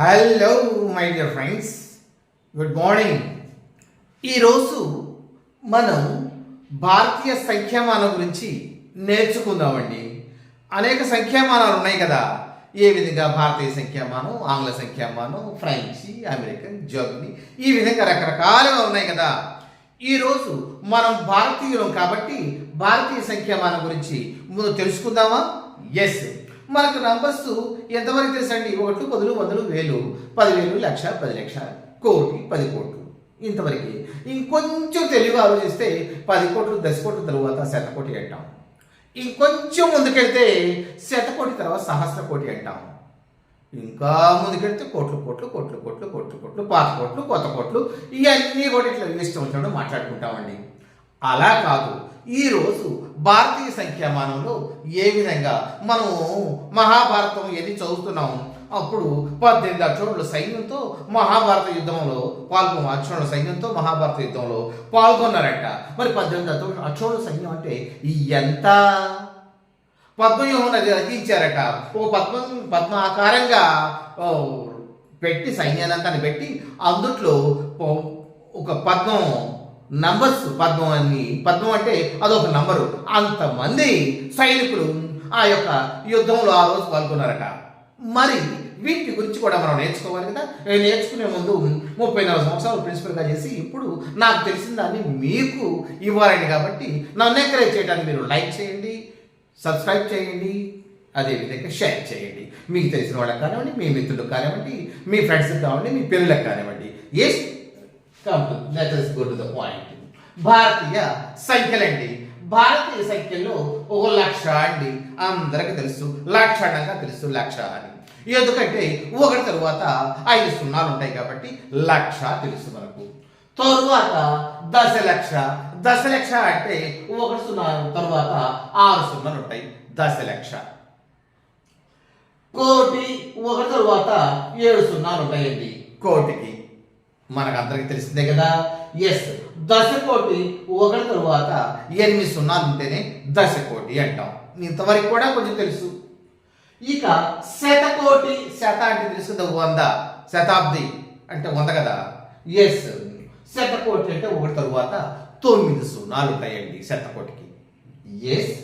Hello my dear friends good morning ఈరోజు మనం భారతీయ సంఖ్యామానం గురించి నేర్చుకుందామండి. అనేక సంఖ్యామానాలు ఉన్నాయి కదా. ఏ విధంగా భారతీయ సంఖ్యామానం ఆంగ్ల సంఖ్యామానం ఫ్రెంచ్ అమెరికన్ జర్మనీ ఈ విధంగా రకరకాలుగా ఉన్నాయి కదా. ఈరోజు మనం భారతీయులం కాబట్టి భారతీయ సంఖ్యామానం గురించి ముందు తెలుసుకుందామా? ఎస్ మనకు నంబర్స్ ఎంతవరకు తెలుసండి? ఒకటి పదులు వందలు వేలు. పదివేలు లక్ష పది లక్ష. కోటి పది కోట్లు. ఇంతవరకు. ఇంకొంచెం తెలివి ఆలోచిస్తే పది కోట్లు దశ కోట్ల తరువాత శతకోటి అంటాం. ఇంకొంచెం ముందుకెళ్తే శతకోటి తర్వాత సహస్ర కోటి అంటాం. ఇంకా ముందుకెళ్తే కోట్లు కోట్లు కోట్లు కోట్లు కోట్లు కోట్లు పాత కోట్లు కొత్త కోట్లు. ఇవన్నీ కూడా ఇట్లా ఇష్టం వచ్చినప్పుడు మాట్లాడుకుంటామండి. అలా కాదు. ఈరోజు భారతీయ సంఖ్యామానంలో ఏ విధంగా మనము మహాభారతం ఎన్ని చదువుతున్నాము? అప్పుడు పద్దెనిమిది అక్షరుల సైన్యంతో మహాభారత యుద్ధంలో పాల్గొన్న అక్షరుల సైన్యంతో మహాభారత యుద్ధంలో పాల్గొన్నారంట. మరి పద్దెనిమిది అక్షరుల అక్షరుల సైన్యం అంటే ఎంత? పద్మవ్యూహం అది రచించారట ఓ పద్మ పద్మ ఆకారంగా పెట్టి సైన్యాలంతాన్ని పెట్టి అందుట్లో ఒక పద్మం నంబర్స్ పద్మం అని. పద్మం అంటే అదొక నంబరు. అంతమంది సైనికులు ఆ యొక్క యుద్ధంలో ఆ రోజు పాల్గొన్నారట. మరి వీటి గురించి కూడా మనం నేర్చుకోవాలి కదా? నేర్చుకునే ముందు ముప్పై నాలుగు సంవత్సరాలు ప్రిన్సిపల్గా చేసి ఇప్పుడు నాకు తెలిసిన దాన్ని మీకు ఇవ్వాలండి కాబట్టి నన్ను ఎంకరేజ్ చేయడానికి మీరు లైక్ చేయండి సబ్స్క్రైబ్ చేయండి అదేవిధంగా షేర్ చేయండి. మీకు తెలిసిన వాళ్ళకి కానివ్వండి మీ మిత్రులకు కానివ్వండి మీ ఫ్రెండ్స్కి కానివ్వండి మీ పిల్లలకు కానివ్వండి. Yes come to let go to the point భారతీయ సంఖ్యలండి భారతీయ సంఖ్యల్లో ఒక లక్ష అండి. అందరికి తెలుసు. లక్షణంగా తెలుసు లక్ష అని. ఎందుకంటే ఒకటి తరువాత ఐదు సున్నాలు ఉంటాయి కాబట్టి లక్ష తెలుసు మనకు. తరువాత దశలక్ష. దశలక్ష అంటే ఒకటి సున్నా తరువాత ఆరు సున్నాలు ఉంటాయి. దశలక్ష. కోటి ఒకటి తరువాత ఏడు సున్నాలు ఉంటాయండి. కోటికి. మనకు అందరికీ తెలిసిందే కదా? ఎస్ దశకోటి ఒకటి తరువాత ఎనిమిది సున్నాలు ఉంటేనే దశకోటి అంటాం. ఇంతవరకు కూడా కొంచెం తెలుసు. ఇక శతకోటి శత అంటే తెలుసు కదా వంద. శతాబ్ది అంటే వంద కదా? ఎస్ శతకోటి అంటే ఒకటి తరువాత తొమ్మిది సున్నాలు ఉంటాయండి శతకోటికి. ఎస్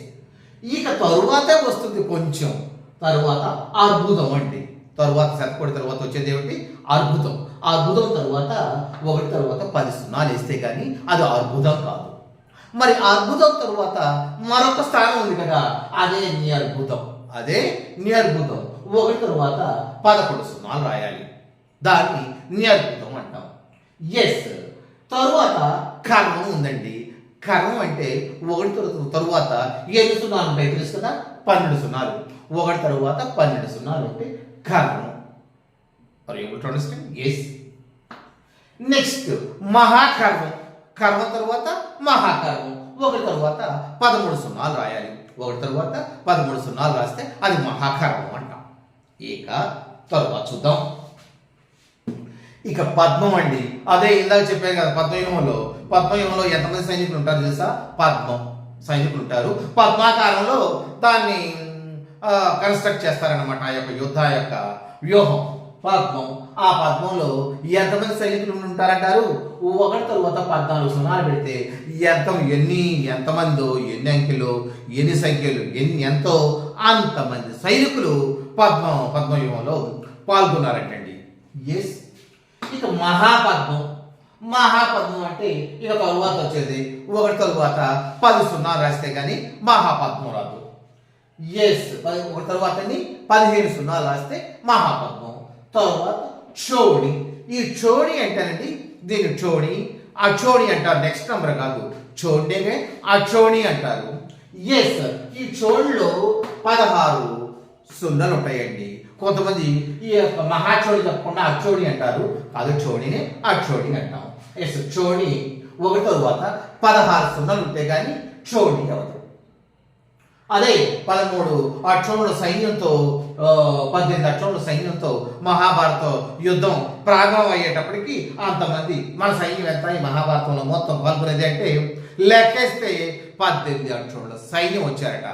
ఇక తరువాతే వస్తుంది కొంచెం. తరువాత అద్భుతం అండి. తరువాత శతకోటి తర్వాత వచ్చేది ఏమిటి? అద్భుతం. అద్భుతం తరువాత ఒకటి తరువాత పది సున్నాలు వేస్తే కానీ అది అద్భుతం కాదు. మరి అద్భుతం తరువాత మరొక స్థానం ఉంది కదా అదే నీ అద్భుతం అదే నీ అద్భుతం ఒకటి తరువాత పదకొండు సున్నాలు రాయాలి. దాన్ని నీ అద్భుతం అంటాం. ఎస్ తరువాత కర్మం ఉందండి. కర్మం అంటే ఒకటి తర్వాత తరువాత ఏడు సున్నాలు ఉంటాయి తెలుసు కదా? పన్నెండు సున్నాలు. ఒకటి తరువాత పన్నెండు సున్నాలు ఉంటే కర్మం. మరి ఏమిటి అండర్స్టాండ్ ఎస్ నెక్స్ట్ మహాకర్మం కర్మ తరువాత మహాకర్మం ఒకటి తరువాత పదమూడు సున్నాలు రాయాలి. ఒకటి తరువాత పదమూడు సున్నాలు రాస్తే అది మహాకర్మం అంటాం. ఇక తరువాత చూద్దాం. ఇక పద్మం అండి. అదే ఇందాక చెప్పాను కదా పద్మవ్యూహంలో పద్మవ్యూహంలో ఎంతమంది సైనికులు ఉంటారు తెలుసా? పద్మం సైనికులు ఉంటారు. పద్మాకారంలో దాన్ని కన్స్ట్రక్ట్ చేస్తారనమాట ఆ యొక్క యుద్ధ యొక్క వ్యూహం. పద్మం. ఆ పద్మంలో ఎంతమంది సైనికులు ఉంటారంటారు? ఒకటి తరువాత పద్నాలుగు సున్నాలు పెడితే ఎంత ఎన్ని ఎంతమందో ఎన్ని అంకెలు ఎన్ని సంఖ్యలు ఎన్ని ఎంతో అంతమంది సైనికులు పద్మ పద్మవ్యూహంలో పాల్గొన్నారంటండి. ఎస్ ఇక మహాపద్మం. మహాపద్మం అంటే ఇక తరువాత వచ్చేది. ఒకటి తరువాత పది సున్నాలు రాస్తే కానీ మహాపద్మం రాదు. ఎస్ ఒకటి తర్వాత పదిహేను సున్నాలు రాస్తే మహాపద్మం. తర్వాత చోడి. ఈ చోడి అంటేనండి దీన్ని చోడి. ఆ చోడి అంటారు నెక్స్ట్ నెంబర్ కాదు. చోడినే ఆ చోడి అంటారు. ఎస్ ఈ చోడిలో పదహారు సున్నలు ఉంటాయండి. కొంతమంది ఈ యొక్క మహాచోడి తప్పకుండా అచ్చోడి అంటారు. కాదు చోడిని అచ్చోడి అంటాం. ఎస్ చోడి ఒకటి తరువాత పదహారు సున్నలు ఉంటే కానీ చోడి అవదు అదే పదమూడు అక్షముల సైన్యంతో పద్దెనిమిది అక్షముల సైన్యంతో మహాభారత యుద్ధం ప్రారంభం అయ్యేటప్పటికి అంతమంది మన సైన్యం ఎంత ఈ మహాభారతంలో మొత్తం పాల్గొనేది అంటే లెక్కేస్తే పద్దెనిమిది అక్షముల సైన్యం వచ్చారట.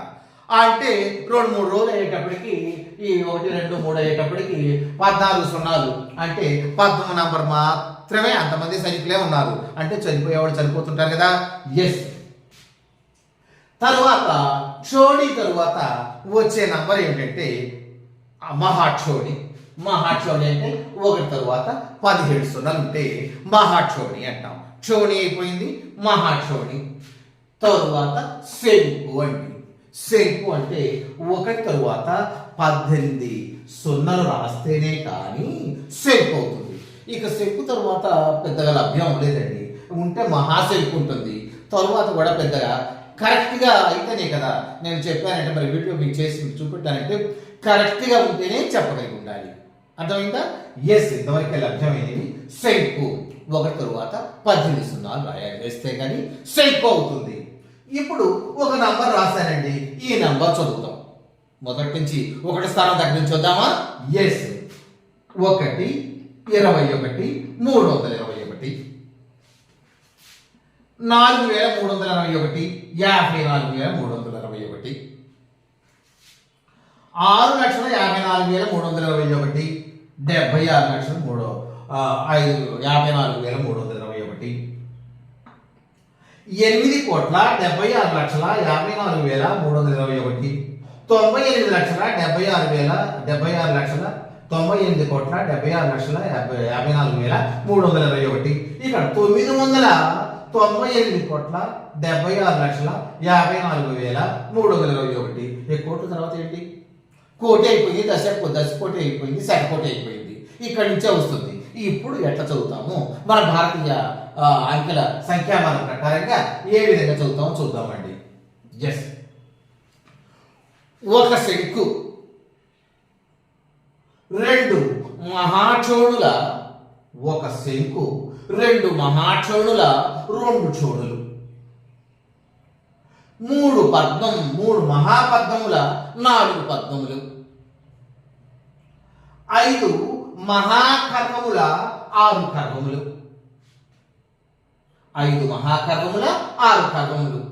అంటే రెండు మూడు రోజులు అయ్యేటప్పటికి ఈ ఒకటి రెండు మూడు అయ్యేటప్పటికి పద్నాలుగు సున్నాలు. అంటే పద్నాలుగు నంబర్ మాత్రమే అంతమంది సైనికులే ఉన్నారు. అంటే చనిపోయేవాడు చనిపోతుంటారు కదా? ఎస్ తరువాత క్షోణి తరువాత వచ్చే నంబర్ ఏమిటంటే మహాక్షోణి. మహాక్షోణి అంటే ఒకటి తరువాత పదిహేడు సున్నాలు ఉంటే మహాక్షోణి అంటాం. క్షోణి అయిపోయింది మహాక్షోణి. తరువాత శంకు అండి. శంకు అంటే ఒకటి తరువాత పద్దెనిమిది సున్నలు రాస్తేనే కానీ శంకు అవుతుంది. ఇక శంకు తరువాత పెద్దగా లభ్యం లేదండి. ఉంటే మహాశంకు ఉంటుంది. తరువాత కూడా పెద్దగా కరెక్ట్గా అయితేనే కదా నేను చెప్పానంటే మరి వీడియో మీకు చేసి చూపెట్టానంటే కరెక్ట్గా ఉంటేనే చెప్పగలిగి ఉండాలి. అర్థమైందా? ఎస్ ఇంతవరకు లభ్యమైనవి శంకు ఒకటి తరువాత పద్దెనిమిది సున్నాలు రాయాలి. వేస్తే కానీ శంకు అవుతుంది. ఇప్పుడు ఒక నంబర్ రాశానండి. ఈ నంబర్ చదువుతాం మొదటి నుంచి ఒకటి స్థానం దగ్గర నుంచి ఎస్ ఒకటి ఇరవై ఒకటి మూడు వందల ఇరవై ఒకటి. నాలుగు వేల మూడు వందల అరవై ఒకటి యాభై నాలుగు వేల మూడు వందల అరవై ఒకటి ఆరు లక్షల యాభై నాలుగు వేల మూడు వందల ఇరవై ఒకటి డెబ్బై ఆరు లక్షల మూడు ఆ, ఐదు యాభై నాలుగు వేల మూడు వందల ఇరవై ఒకటి ఎనిమిది కోట్ల డెబ్బై ఆరు లక్షల యాభై నాలుగు వేల మూడు వందల ఇరవై ఒకటి తొంభై ఎనిమిది లక్షల డెబ్బై ఆరు వేల డెబ్బై ఆరు లక్షల తొంభై ఎనిమిది కోట్ల డెబ్బై ఆరు లక్షల యాభై యాభై నాలుగు వేల మూడు వందల ఇరవై ఒకటి ఇక్కడ తొమ్మిది వందల తొంభై ఎనిమిది కోట్ల డెబ్బై ఆరు లక్షల యాభై నాలుగు వేల మూడు వందల ఇరవై ఒకటి. ఈ కోట్ల తర్వాత ఏంటి? కోటి అయిపోయింది దశ దశ కోటి అయిపోయింది శత కోటి అయిపోయింది. ఇక్కడి నుంచే వస్తుంది. ఇప్పుడు ఎట్లా చదువుతాము? మన భారతీయ అంకెల సంఖ్యామానం ప్రకారంగా ఏ విధంగా చదువుతామో చూద్దామండి. ఎస్ ఒక శంకు రెండు మహాచోడుల ఒక శంకు రెండు మహాచోడుల రెండు చోడులు. మూడు పద్మం మూడు మహాపద్మముల నాలుగు పద్మములు. ఐదు మహాకర్మముల ఆరు కర్మములు. ఐదు మహాకర్మముల ఆరు కర్మములు.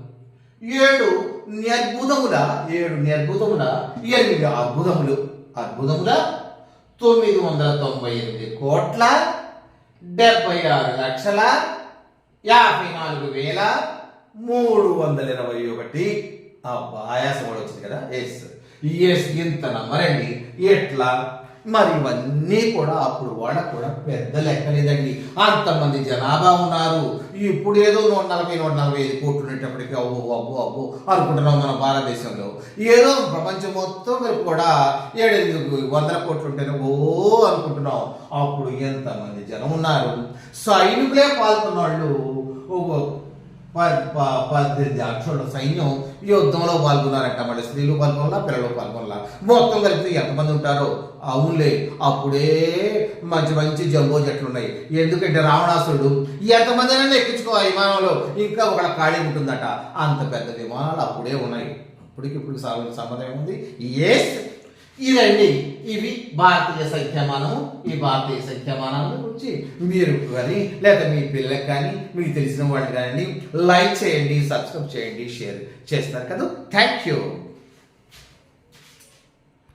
ఏడు నిర్బుధముల ఏడు నిర్బుధముల ఎనిమిది అద్భుతములు. అద్భుతముల తొమ్మిది వందల తొంభై ఎనిమిది కోట్ల డెబ్బై ఆరు లక్షల యాభై నాలుగు వేల మూడు వందల ఇరవై ఒకటి. అబ్బా ఆయాసం కూడా వచ్చింది కదా? ఎస్ ఎస్ ఇంత నంబర్ అండి ఎట్లా? మరి ఇవన్నీ కూడా అప్పుడు వాళ్ళకు కూడా పెద్ద లెక్క లేదండి అంతమంది జనాభా ఉన్నారు. ఇప్పుడు ఏదో నూట నలభై నూట నలభై ఐదు కోట్లు ఉండేటప్పటికి అబ్బో అబ్బో అబ్బో అనుకుంటున్నాం మన భారతదేశంలో. ఏదో ప్రపంచం మొత్తం కూడా ఏడెనిమిది వందల కోట్లు ఉంటేనే ఓ అనుకుంటున్నాం. అప్పుడు ఎంతమంది జనం ఉన్నారు? సైనికులే పాల్గొన్న వాళ్ళు ఓ పద్దెనిమిది లక్షల సైన్యం యుద్ధంలో పాల్గొన్నారంట. మళ్ళీ స్త్రీలు పాల్గొనలా పిల్లలు పాల్గొనలా. మొత్తం కలిపి ఎంతమంది ఉంటారో? అవునులే అప్పుడే మంచి మంచి జంబో జట్లు ఉన్నాయి ఎందుకంటే రావణాసురుడు ఎంతమంది అయినా ఎక్కించుకో విమానంలో. ఇంకా ఒక ఖాళీ ఉంటుందట. అంత పెద్ద విమానాలు అప్పుడే ఉన్నాయి. అప్పటికి ఇప్పుడు సంబంధం ఏముంది? ఏ ఇదండి. ఇవి భారతీయ సంఖ్యామానము ఈ భారతీయ సంఖ్యామానాల గురించి మీరు కానీ లేదా మీ పిల్లలకు కానీ మీకు తెలిసిన వాళ్ళకి కానీ లైక్ చేయండి సబ్స్క్రైబ్ చేయండి షేర్ చేస్తారు కదా. Thank you.